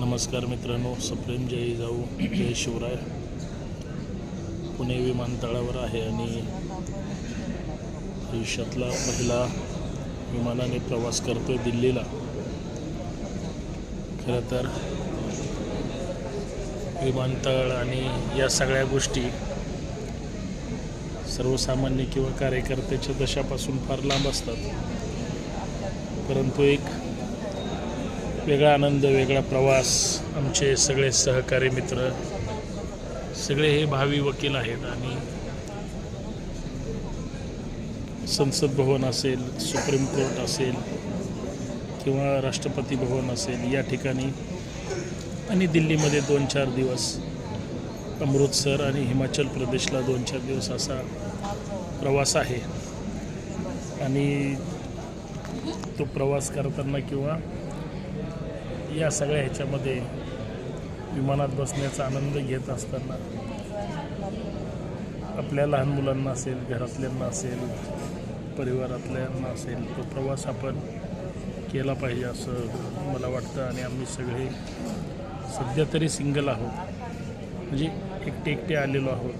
नमस्कार मित्रांनो सप्रेम जय जाऊ जय शिवराय. पुणे विमानतळावर आहे आणि आयुष्यातला पहिला विमानाने प्रवास करतोय दिल्लीला. खरं तर विमानतळ आणि या सगळ्या गोष्टी सर्वसामान्य किंवा कार्यकर्त्याच्या दशापासून फार लांब असतात. परंतु एक वेगळा आनंद वेगळा प्रवास आमचे सगळे सहकारी मित्र सगळे हे भावी वकील आहेत आणि संसद भवन असेल सुप्रीम कोर्ट असेल किंवा राष्ट्रपती भवन असेल या ठिकाणी आणि दिल्लीमध्ये दोन चार दिवस अमृतसर आणि हिमाचल प्रदेशला दोन चार दिवस असा प्रवास आहे. आणि तो प्रवास करताना किंवा या सगळ्या ह्याच्यामध्ये विमानात बसण्याचा आनंद घेत असताना आपल्या लहान मुलांना असेल घरातल्यांना असेल परिवारातल्यांना असेल तो प्रवास आपण केला पाहिजे असं मला वाटतं आणि आम्ही सगळे सध्या तरी सिंगल आहोत. म्हणजे एकटे एकटे आलेलो आहोत.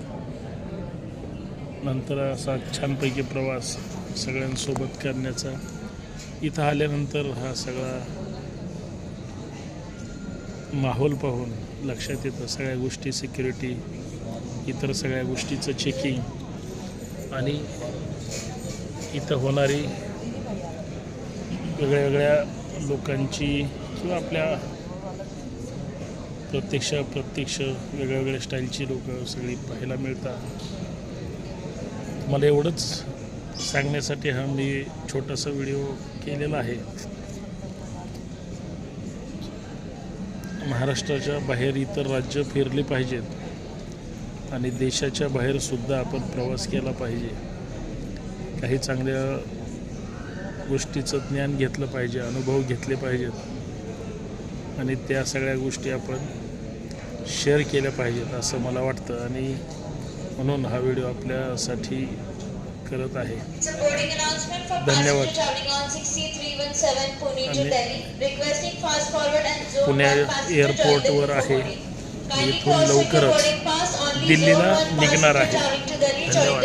नंतर असा छानपैकी प्रवास सगळ्यांसोबत करण्याचा. इथं आल्यानंतर हा सगळा माहोल पाहून लक्षात येतं सगळ्या गोष्टी सिक्युरिटी इतर सगळ्या गोष्टीचं चेकिंग आणि इथं होणारी वेगळ्या वेगळ्या लोकांची किंवा आपल्या प्रत्यक्ष प्रत्यक्ष वेगळ्या वेगळ्या स्टाईलची लोक सगळी पाहायला मिळतात. मला एवढंच सांगण्यासाठी हा मी छोटासा व्हिडिओ केलेला आहे. महाराष्ट्राच्या बाहेर इतर राज्य फिरली पाहिजेत. आणि देशाच्या बाहेरसुद्धा आपण प्रवास केला पाहिजे. काही चांगल्या गोष्टीचं ज्ञान घेतलं पाहिजे अनुभव घेतले पाहिजेत. आणि त्या सगळ्या गोष्टी आपण शेअर केल्या पाहिजेत असं मला वाटतं. आणि म्हणून हा व्हिडिओ आपल्यासाठी करत आहे. धन्यवाद. पुणे एअरपोर्टवर आहे इथून लवकरच दिल्लीला निघणार आहे धन्यवाद